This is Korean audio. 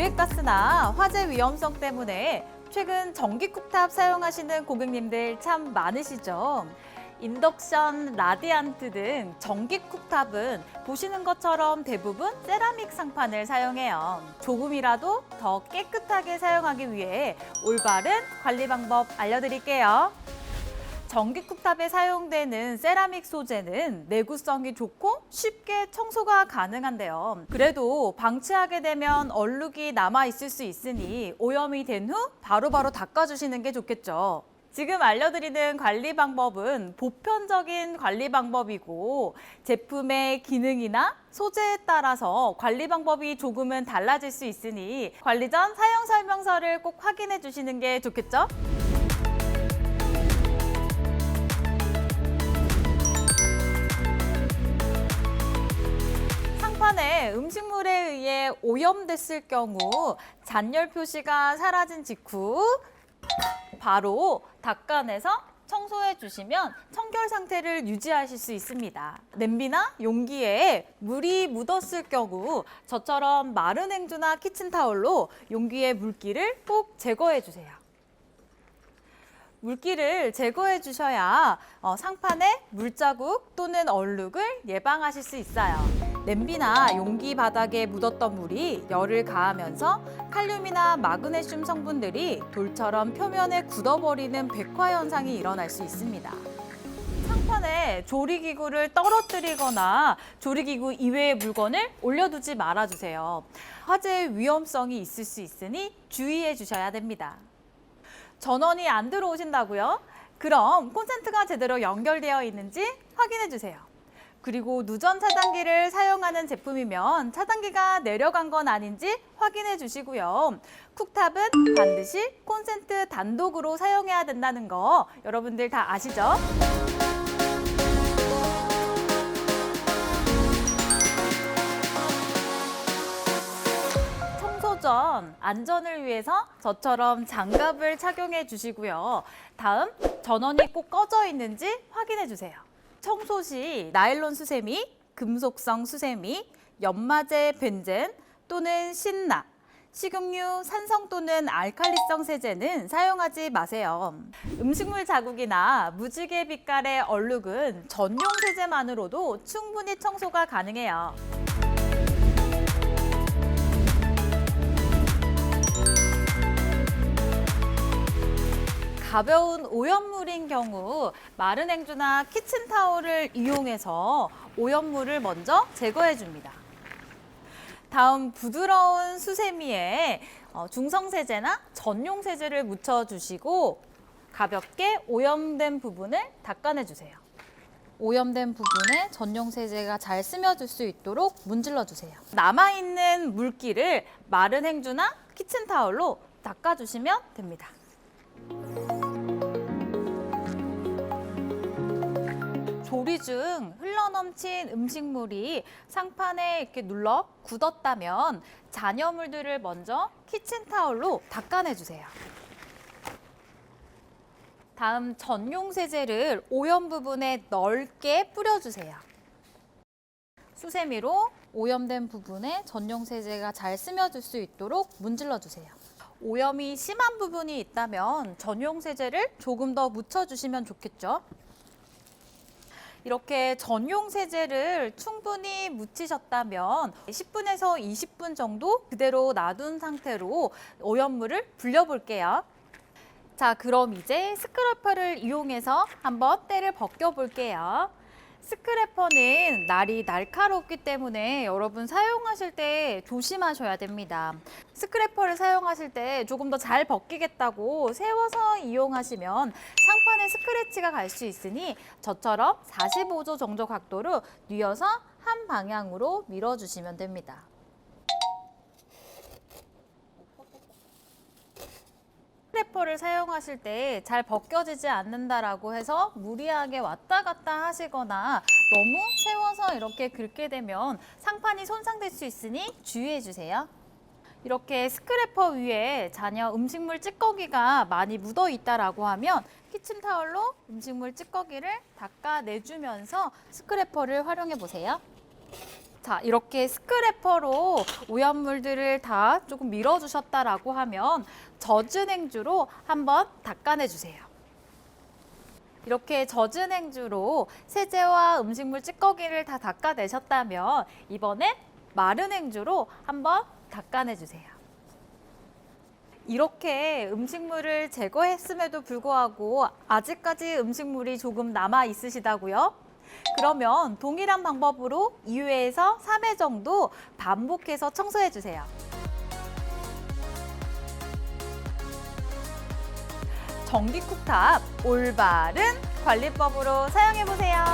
유해가스나 화재 위험성 때문에 최근 전기 쿡탑 사용하시는 고객님들 참 많으시죠? 인덕션, 라디안트 등 전기 쿡탑은 보시는 것처럼 대부분 세라믹 상판을 사용해요. 조금이라도 더 깨끗하게 사용하기 위해 올바른 관리 방법 알려드릴게요. 전기 쿡탑에 사용되는 세라믹 소재는 내구성이 좋고 쉽게 청소가 가능한데요. 그래도 방치하게 되면 얼룩이 남아 있을 수 있으니 오염이 된 후 바로바로 닦아주시는 게 좋겠죠. 지금 알려드리는 관리 방법은 보편적인 관리 방법이고 제품의 기능이나 소재에 따라서 관리 방법이 조금은 달라질 수 있으니 관리 전 사용 설명서를 꼭 확인해 주시는 게 좋겠죠? 상판에 음식물에 의해 오염됐을 경우 잔열 표시가 사라진 직후 바로 닦아내서 청소해 주시면 청결 상태를 유지하실 수 있습니다. 냄비나 용기에 물이 묻었을 경우 저처럼 마른 행주나 키친타올로 용기의 물기를 꼭 제거해 주세요. 물기를 제거해 주셔야 어, 상판에 물자국 또는 얼룩을 예방하실 수 있어요. 냄비나 용기 바닥에 묻었던 물이 열을 가하면서 칼륨이나 마그네슘 성분들이 돌처럼 표면에 굳어버리는 백화 현상이 일어날 수 있습니다. 상판에 조리기구를 떨어뜨리거나 조리기구 이외의 물건을 올려두지 말아주세요. 화재 위험성이 있을 수 있으니 주의해 주셔야 됩니다. 전원이 안 들어오신다고요? 그럼 콘센트가 제대로 연결되어 있는지 확인해 주세요. 그리고 누전 차단기를 사용하는 제품이면 차단기가 내려간 건 아닌지 확인해 주시고요. 쿡탑은 반드시 콘센트 단독으로 사용해야 된다는 거 여러분들 다 아시죠? 전 안전을 위해서 저처럼 장갑을 착용해 주시고요. 다음 전원이 꼭 꺼져 있는지 확인해 주세요. 청소 시 나일론 수세미, 금속성 수세미, 연마제 벤젠 또는 신나, 식용유, 산성 또는 알칼리성 세제는 사용하지 마세요. 음식물 자국이나 무지개 빛깔의 얼룩은 전용 세제만으로도 충분히 청소가 가능해요. 가벼운 오염물인 경우 마른 행주나 키친타올을 이용해서 오염물을 먼저 제거해 줍니다. 다음 부드러운 수세미에 어, 중성세제나 전용세제를 묻혀주시고 가볍게 오염된 부분을 닦아내 주세요. 오염된 부분에 전용 세제가 잘 스며들 수 있도록 문질러 주세요. 남아 있는 물기를 마른 행주나 키친타올로 닦아 주시면 됩니다. 조리 중 흘러넘친 음식물이 상판에 이렇게 눌러 굳었다면 잔여물들을 먼저 키친타올로 닦아내 주세요. 다음 전용 세제를 오염 부분에 넓게 뿌려주세요. 수세미로 오염된 부분에 전용 세제가 잘 스며들 수 있도록 문질러 주세요. 오염이 심한 부분이 있다면 전용 세제를 조금 더 묻혀주시면 좋겠죠. 이렇게 전용 세제를 충분히 묻히셨다면 10분에서 20분 정도 그대로 놔둔 상태로 오염물을 불려볼게요. 자, 그럼 이제 스크래퍼를 이용해서 한번 때를 벗겨볼게요. 스크래퍼는 날이 날카롭기 때문에 여러분 사용하실 때 조심하셔야 됩니다. 스크래퍼를 사용하실 때 조금 더 잘 벗기겠다고 세워서 이용하시면 상판에 스크래치가 갈 수 있으니 저처럼 45도 정도 각도로 뉘어서 한 방향으로 밀어주시면 됩니다. 스크래퍼를 사용하실 때 잘 벗겨지지 않는다라고 해서 무리하게 왔다 갔다 하시거나 너무 세워서 이렇게 긁게 되면 상판이 손상될 수 있으니 주의해 주세요. 이렇게 스크래퍼 위에 잔여 음식물 찌꺼기가 많이 묻어 있다라고 하면 키친타올로 음식물 찌꺼기를 닦아내주면서 스크래퍼를 활용해 보세요. 자, 이렇게 스크래퍼로 오염물들을 다 조금 밀어주셨다라고 하면 젖은 행주로 한번 닦아내 주세요. 이렇게 젖은 행주로 세제와 음식물 찌꺼기를 다 닦아내셨다면 이번엔 마른 행주로 한번 닦아내 주세요. 이렇게 음식물을 제거했음에도 불구하고 아직까지 음식물이 조금 남아 있으시다고요? 그러면 동일한 방법으로 2회에서 3회 정도 반복해서 청소해 주세요. 전기 쿡탑 올바른 관리법으로 사용해 보세요.